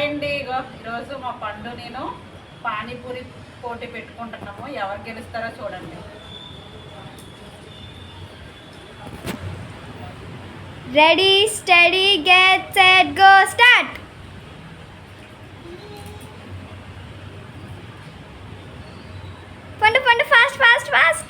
Hi అండి ఇగో ఈరోజు మా పండు నేను పానీపూరి పోటీ పెట్టుకుంటున్నాము. ఎవరు గెలుస్తారో చూడండి. Ready study get set go start Pandu Pandu fast fast fast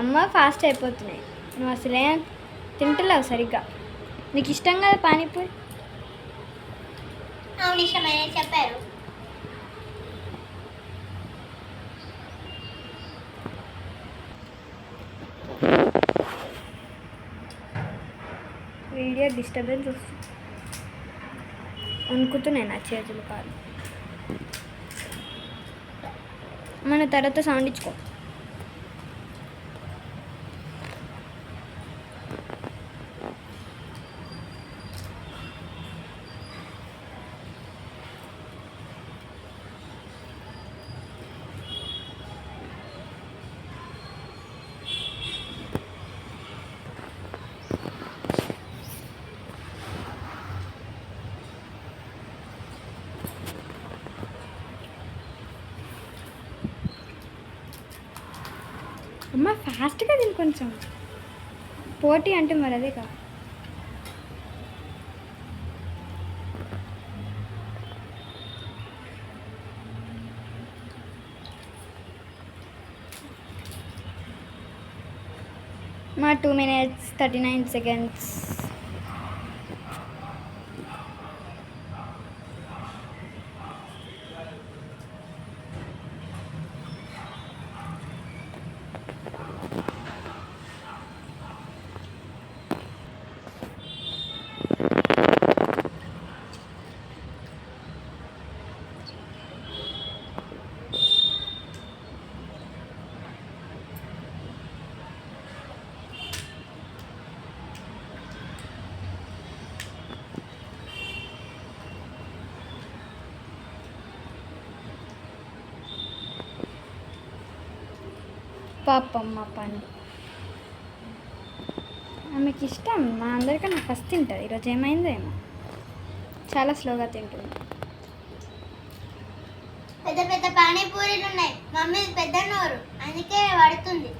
అమ్మ ఫాస్ట్ అయిపోతున్నాయి. నువ్వు అసలే తింటలేవు సరిగ్గా. నీకు ఇష్టం కదా పానీపూరి? అవును చెప్పారు. వీడియో డిస్టర్బెన్స్ వస్తుంది. వణుకుతున్నాయి నా చేతులు కాదు మన తర్వాత సౌండ్ ఇచ్చుకో. అమ్మ ఫాస్ట్గా తిని కొంచెం. పోటీ అంటే మరి అదే కాదు. మా two minutes thirty nine seconds పాపం మా పండు. ఆమెకి ఇష్టం మా అందరికన్నా ఫస్ట్ తింటుంది. ఈరోజు ఏమైందో ఏమో. చాలా స్లోగా తింటుంది. పెద్ద పెద్ద పానీపూరీలు ఉన్నాయి. మమ్మీ పెద్ద నోరు. అందుకే పడుతుంది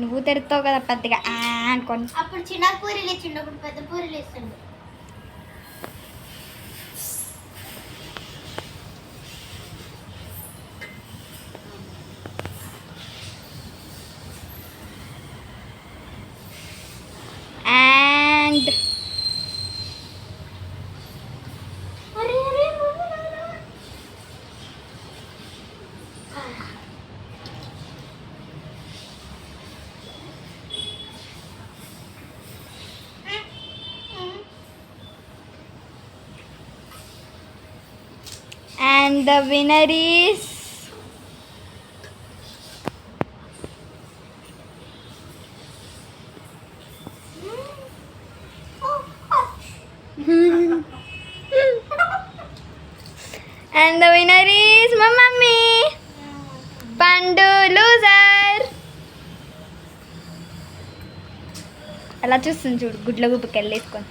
నువ్వు తెరుతావు కదా పెద్దగా. ఆ అనుకొని. అప్పుడు చిన్న పూరీలు ఇచ్చిండు అప్పుడు పెద్ద పూరీలు ఇస్తుండు. and the winner is and the winner is మా మమ్మీ పండు లూజర్ అలా చూస్తుంది చూడు గుడ్ల గుబ్బకి వెళ్ళేసుకొని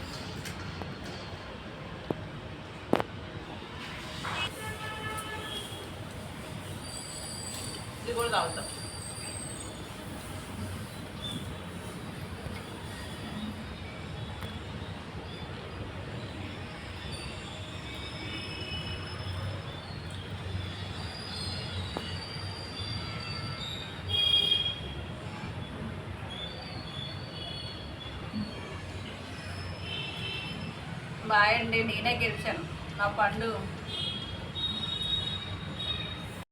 ఇది కూడా తాగుతాం. బాయ్ అండి నేనే గెలిచాను. నా పండు.